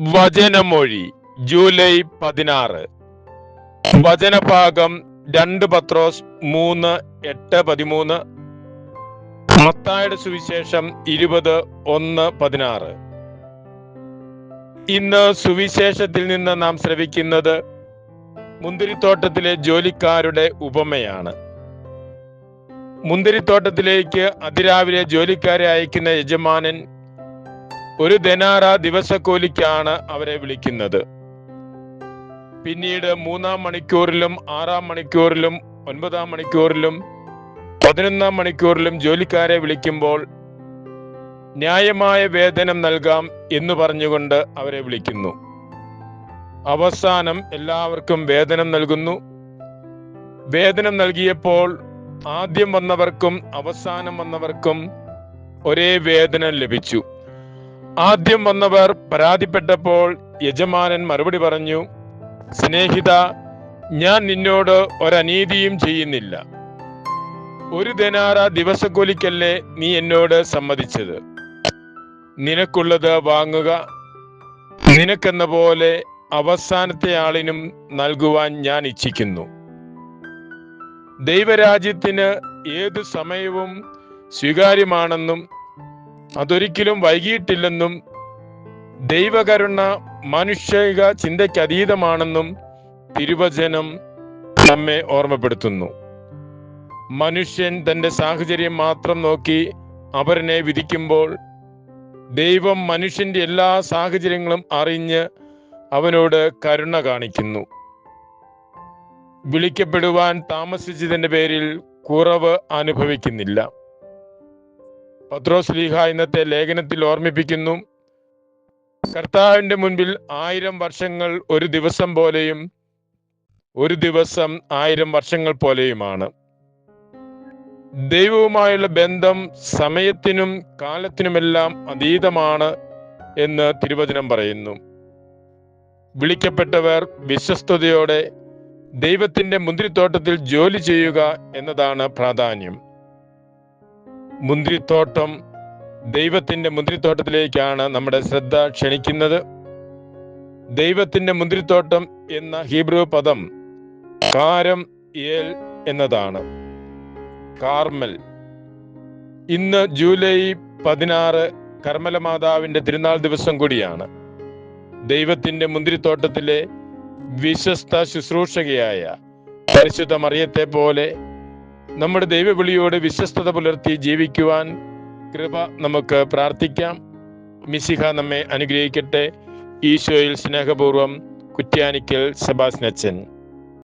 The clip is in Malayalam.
വചനമൊഴി ജൂലൈ പതിനാറ്. വചനഭാഗം രണ്ട് പത്രോസ് മൂന്ന് എട്ട് പതിമൂന്ന്. മത്തായുടെ സുവിശേഷം ഇരുപത് ഒന്ന് പതിനാറ്. ഇന്ന് സുവിശേഷത്തിൽ നിന്ന് നാം ശ്രവിക്കുന്നത് മുന്തിരിത്തോട്ടത്തിലെ ജോലിക്കാരുടെ ഉപമയാണ്. മുന്തിരിത്തോട്ടത്തിലേക്ക് അതിരാവിലെ ജോലിക്കാരെ അയക്കുന്ന യജമാനൻ ഒരു ദനാറ ദിവസക്കൂലിക്കാണ് അവരെ വിളിക്കുന്നത്. പിന്നീട് മൂന്നാം മണിക്കൂറിലും ആറാം മണിക്കൂറിലും ഒൻപതാം മണിക്കൂറിലും പതിനൊന്നാം മണിക്കൂറിലും ജോലിക്കാരെ വിളിക്കുമ്പോൾ ന്യായമായ വേതനം നൽകാം എന്ന് പറഞ്ഞുകൊണ്ട് അവരെ വിളിക്കുന്നു. അവസാനം എല്ലാവർക്കും വേതനം നൽകുന്നു. വേതനം നൽകിയപ്പോൾ ആദ്യം വന്നവർക്കും അവസാനം വന്നവർക്കും ഒരേ വേതനം ലഭിച്ചു. ആദ്യം വന്നവർ പരാതിപ്പെട്ടപ്പോൾ യജമാനൻ മറുപടി പറഞ്ഞു സ്നേഹിത ഞാൻ നിന്നോട് ഒരനീതിയും ചെയ്യുന്നില്ല. ഒരു ദിനാറ ദിവസക്കൂലിക്കല്ലേ നീ എന്നോട് സമ്മതിച്ചത്? നിനക്കുള്ളത് വാങ്ങുക. നിനക്കെന്ന പോലെ അവസാനത്തെ ആളിനും നൽകുവാൻ ഞാൻ ഇച്ഛിക്കുന്നു. ദൈവരാജ്യത്തിന് ഏതു സമയവും സ്വീകാര്യമാണെന്നും അതൊരിക്കലും വൈകിയിട്ടില്ലെന്നും ദൈവകരുണ മാനുഷിക ചിന്തയ്ക്ക് അതീതമാണെന്നും തിരുവചനം നമ്മെ ഓർമ്മപ്പെടുത്തുന്നു. മനുഷ്യൻ തന്റെ സാഹചര്യം മാത്രം നോക്കി അവരനെ വിധിക്കുമ്പോൾ ദൈവം മനുഷ്യന്റെ എല്ലാ സാഹചര്യങ്ങളും അറിഞ്ഞ് അവനോട് കരുണ കാണിക്കുന്നു. വിളിക്കപ്പെടുവാൻ താമസിച്ചതിന്റെ പേരിൽ കുറവ് അനുഭവിക്കുന്നില്ല. പത്രോസ് ലീഹ ഇന്നത്തെ ലേഖനത്തിൽ ഓർമ്മിപ്പിക്കുന്നു. കർത്താവിന്റെ മുൻപിൽ ആയിരം വർഷങ്ങൾ ഒരു ദിവസം പോലെയും ഒരു ദിവസം ആയിരം വർഷങ്ങൾ പോലെയുമാണ്. ദൈവവുമായുള്ള ബന്ധം സമയത്തിനും കാലത്തിനുമെല്ലാം അതീതമാണ് എന്ന് തിരുവചനം പറയുന്നു. വിളിക്കപ്പെട്ടവർ വിശ്വസ്തയോടെ ദൈവത്തിന്റെ മുന്തിരിത്തോട്ടത്തിൽ ജോലി ചെയ്യുക എന്നതാണ് പ്രാധാന്യം. മുന്തിരിത്തോട്ടം ദൈവത്തിന്റെ മുന്തിരിത്തോട്ടത്തിലേക്കാണ് നമ്മുടെ ശ്രദ്ധ ക്ഷണിക്കുന്നത്. ദൈവത്തിന്റെ മുന്തിരിത്തോട്ടം എന്ന ഹീബ്രു പദം കാരം ഏൽ എന്നതാണ്. കാർമൽ. ഇന്ന് ജൂലൈ പതിനാറ് കർമ്മല മാതാവിന്റെ തിരുനാൾ ദിവസം കൂടിയാണ്. ദൈവത്തിന്റെ മുന്തിരിത്തോട്ടത്തിലെ വിശ്വസ്ത ശുശ്രൂഷകയായ പരിശുദ്ധ മറിയത്തെ പോലെ നമ്മുടെ ദൈവവിളിയോട് വിശ്വസ്തത പുലർത്തി ജീവിക്കുവാൻ കൃപ നമുക്ക് പ്രാർത്ഥിക്കാം. മിസിഹ നമ്മെ അനുഗ്രഹിക്കട്ടെ. ഈശോയിൽ സ്നേഹപൂർവം കുറ്റ്യാനിക്കൽ സെബാസ്നച്ചൻ.